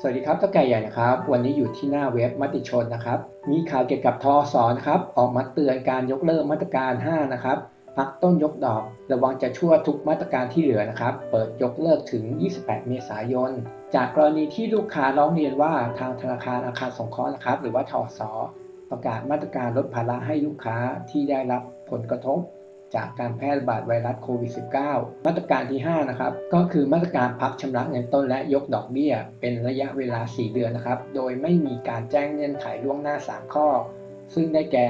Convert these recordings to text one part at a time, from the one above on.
สวัสดีครับเท่าแก่ใหญ่นะครับ วันนี้อยู่ที่หน้าเว็บมติชนนะครับ มีข่าวเกี่ยวกับทอสอนครับ ออกมาเตือนการยกเลิกมาตรการ 5 นะครับพักต้นยกดอก ระวังจะชั่วทุกมาตรการที่เหลือนะครับ เปิดยกเลิกถึง 28 เมษายน จากกรณีที่ลูกค้าร้องเรียนว่าทางธนาคารอาคารสงเคราะห์นะครับ หรือว่าทอสอประกาศมาตรการลดภาระให้ลูกค้าที่ได้รับผลกระทบ จากการแพร่ระบาดไวรัสโควิด -19 มาตรการที่ 5 นะครับ ก็คือมาตรการพักชำระเงินต้นและยกดอกเบี้ย เป็นระยะเวลา 4 เดือนนะครับ โดยไม่มีการแจ้งเงื่อนไขล่วงหน้า 3 ข้อ ซึ่งได้แก่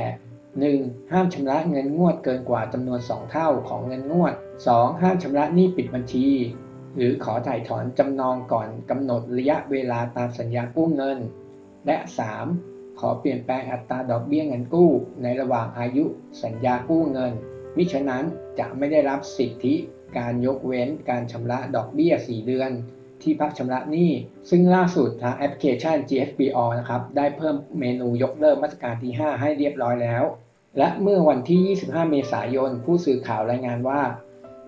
1. ห้ามชำระเงินงวดเกินกว่าจำนวน 2 เท่าของเงินงวด 2. ห้ามชำระหนี้ปิดบัญชี หรือขอถ่ายถอนจำนองก่อนกำหนดระยะเวลาตามสัญญากู้เงิน และ 3. ขอเปลี่ยนแปลงอัตราดอกเบี้ยเงินกู้ ในระหว่างอายุสัญญากู้เงิน มิฉะนั้นจะไม่ได้รับสิทธิการยกเว้นการชำระดอกเบี้ย 4 เดือน ที่พักชำระหนี้ ซึ่งล่าสุดทางแอปพลิเคชัน GFBO นะครับ ได้เพิ่มเมนูยกเลิกมาตรการที่ 5 ให้เรียบร้อยแล้ว และเมื่อวันที่ 25 เมษายน ผู้สื่อข่าวรายงานว่า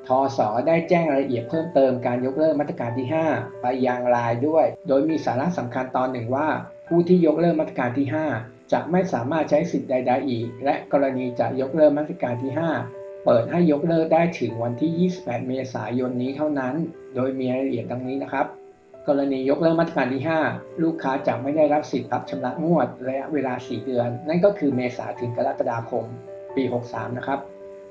ทอสอได้แจ้งรายละเอียดเพิ่มเติมการยกเลิกมาตรการที่ 5 ไปยังไลน์ด้วย โดยมีสาระสำคัญตอนหนึ่งว่า ผู้ที่ยกเลิกมาตรการที่ 5จะไม่สามารถใช้สิทธิ์ใด ๆ อีก และกรณีจะยกเลิกมาตรการที่ 5 เปิดให้ยกเลิกได้ถึงวันที่ 28 เมษายนนี้เท่านั้น โดยมีรายละเอียดดังนี้นะครับ กรณียกเลิกมาตรการที่ 5 ลูกค้าจะไม่ได้รับสิทธิ์พักชำระงวดระยะเวลา 4 เดือน นั่นก็คือเมษาถึงกรกฎาคม ปี 63 นะครับ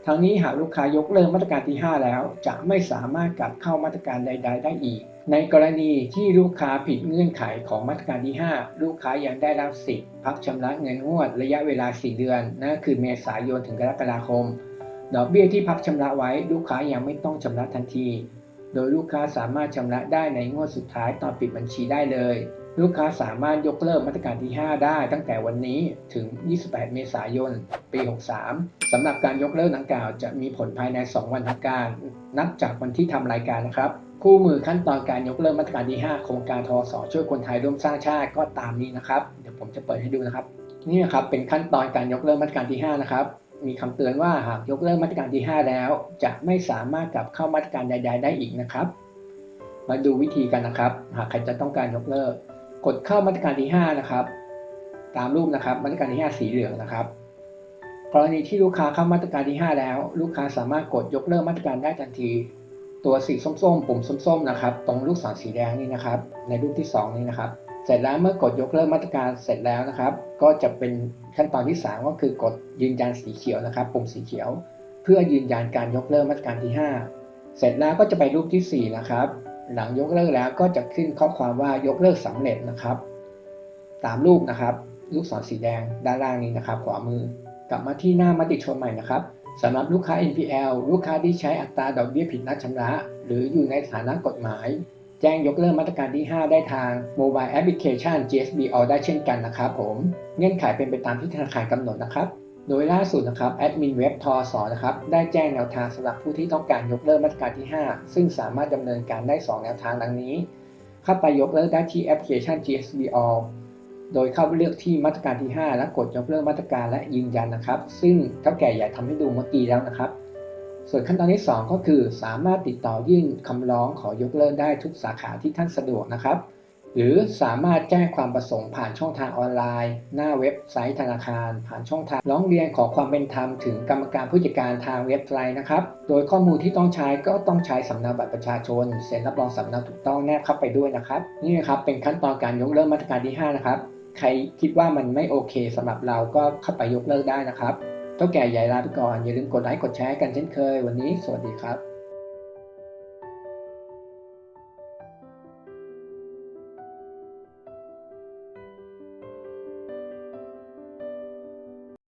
ทั้งนี้หากลูกค้ายกเลิกมาตรการที่ 5 แล้ว จะไม่สามารถกลับเข้ามาตรการใด ๆ ได้อีก ในกรณีที่ลูกค้าผิดเงื่อนไขของมาตรการที่ 5 ลูกค้ายังได้รับสิทธิ์พักชำระเงินงวดระยะเวลา 4 เดือนนั่นก็คือเมษายนถึงกรกฎาคม ดอกเบี้ยที่พักชำระไว้ลูกค้ายังไม่ต้องชำระทันที โดยลูกค้าสามารถชำระได้ในงวดสุดท้ายตอนปิดบัญชีได้เลย ลูกค้าสามารถยกเลิกมาตรการที่ 5 ได้ตั้งแต่วันนี้ถึง 28 เมษายน ปี 63 สำหรับการยกเลิกดังกล่าวจะมีผลภายใน 2 วันทำการ นับจากวันที่ทำรายการนะครับ คู่มือขั้นตอนการยกเลิกมาตรการที่ 5 โครงการทอสช่วยคนไทยร่วมสร้างชาติก็ตามนี้นะครับ เดี๋ยวผมจะเปิดให้ดูนะครับ นี่นะครับเป็นขั้นตอนการยกเลิกมาตรการที่ 5 นะครับ มีคำเตือนว่าหากยกเลิกมาตรการที่ 5 แล้ว จะไม่สามารถกลับเข้ามาตรการใด ๆ ได้อีกนะครับ มาดูวิธีกันนะครับ หากใครจะต้องการยกเลิก กดเข้ามาตรการที่ 5 นะครับ ตามรูปนะครับมาตรการที่ 5 สีเหลืองนะครับ กรณีที่ลูกค้าเข้ามาตรการที่ 5 แล้ว ลูกค้าสามารถกดยกเลิกมาตรการได้ทันที ตัวสีส้มๆ ปุ่มส้มๆนะครับ ตรงลูกศรสีแดงนี่นะครับ ในรูปที่ 2 นี้นะครับ เสร็จแล้วเมื่อกดยกเลิกมาตรการเสร็จแล้วนะครับ ก็จะเป็น ขั้นตอนที่ 3 ก็คือกดยืนยันสีเขียวนะครับ ปุ่มสีเขียว เพื่อยืนยันการยกเลิกมาตรการที่ 5 เสร็จแล้วก็จะไปรูปที่ 4 นะครับ หลังยกเลิกแล้วก็จะขึ้นข้อความว่ายกเลิกสำเร็จนะครับ ตามรูปนะครับ ลูกศรสีแดงด้านล่างนี้นะครับ ขวามือกลับมาที่หน้ามติชนใหม่นะครับสำหรับลูกค้า NPL ลูกค้าที่ใช้อัตราดอกเบี้ยผิดนัดชำระ หรืออยู่ในฐานะกฎหมาย แจ้งยกเลิกมาตรการที่ 5 ได้ทาง Mobile Application GSBO ได้เช่นกันนะครับผม เงื่อนไขเป็นไปตามที่ธนาคารกำหนดนะครับ โดยล่าสุดนะครับแอดมินเว็บทอสอนะครับได้แจ้งแนวทางสำหรับผู้ที่ต้องการยกเลิกมาตรการที่ 5 ซึ่งสามารถดำเนินการได้ 2 แนวทางดังนี้ เข้าไปยกเลิกได้ที่แอปพลิเคชัน GSBO โดยเข้าเลือกที่มาตรการที่ 5 และกดยกเลิกมาตรการและยืนยันนะครับ ซึ่งเท่าแก่ใหญ่ทำให้ดูเมื่อกี้แล้วนะครับ ส่วนขั้นตอนที่ 2 ก็คือสามารถติดต่อยื่นคำร้องขอยกเลิกได้ทุกสาขาที่ท่านสะดวกนะครับ หรือสามารถแจ้งความประสงค์ผ่านช่องทางออนไลน์ หน้าเว็บไซต์ธนาคาร ผ่านช่องทางร้องเรียนขอความเป็นธรรมถึงกรรมการผู้จัดการทางเว็บไซต์นะครับ โดยข้อมูลที่ต้องใช้ก็ต้องใช้สำเนาบัตรประชาชนเซ็นรับรองสำเนาถูกต้องแนบเข้าไปด้วยนะครับ นี่นะครับเป็นขั้นตอนการยกเลิกมาตรการที่ 5 นะครับ ใครคิดว่ามันไม่โอเคสำหรับเราก็เข้าไปยกเลิกได้นะครับ เท่าแก่ใหญ่ลาไปก่อน อย่าลืมกดไลค์กดแชร์กันเช่นเคย วันนี้สวัสดีครับ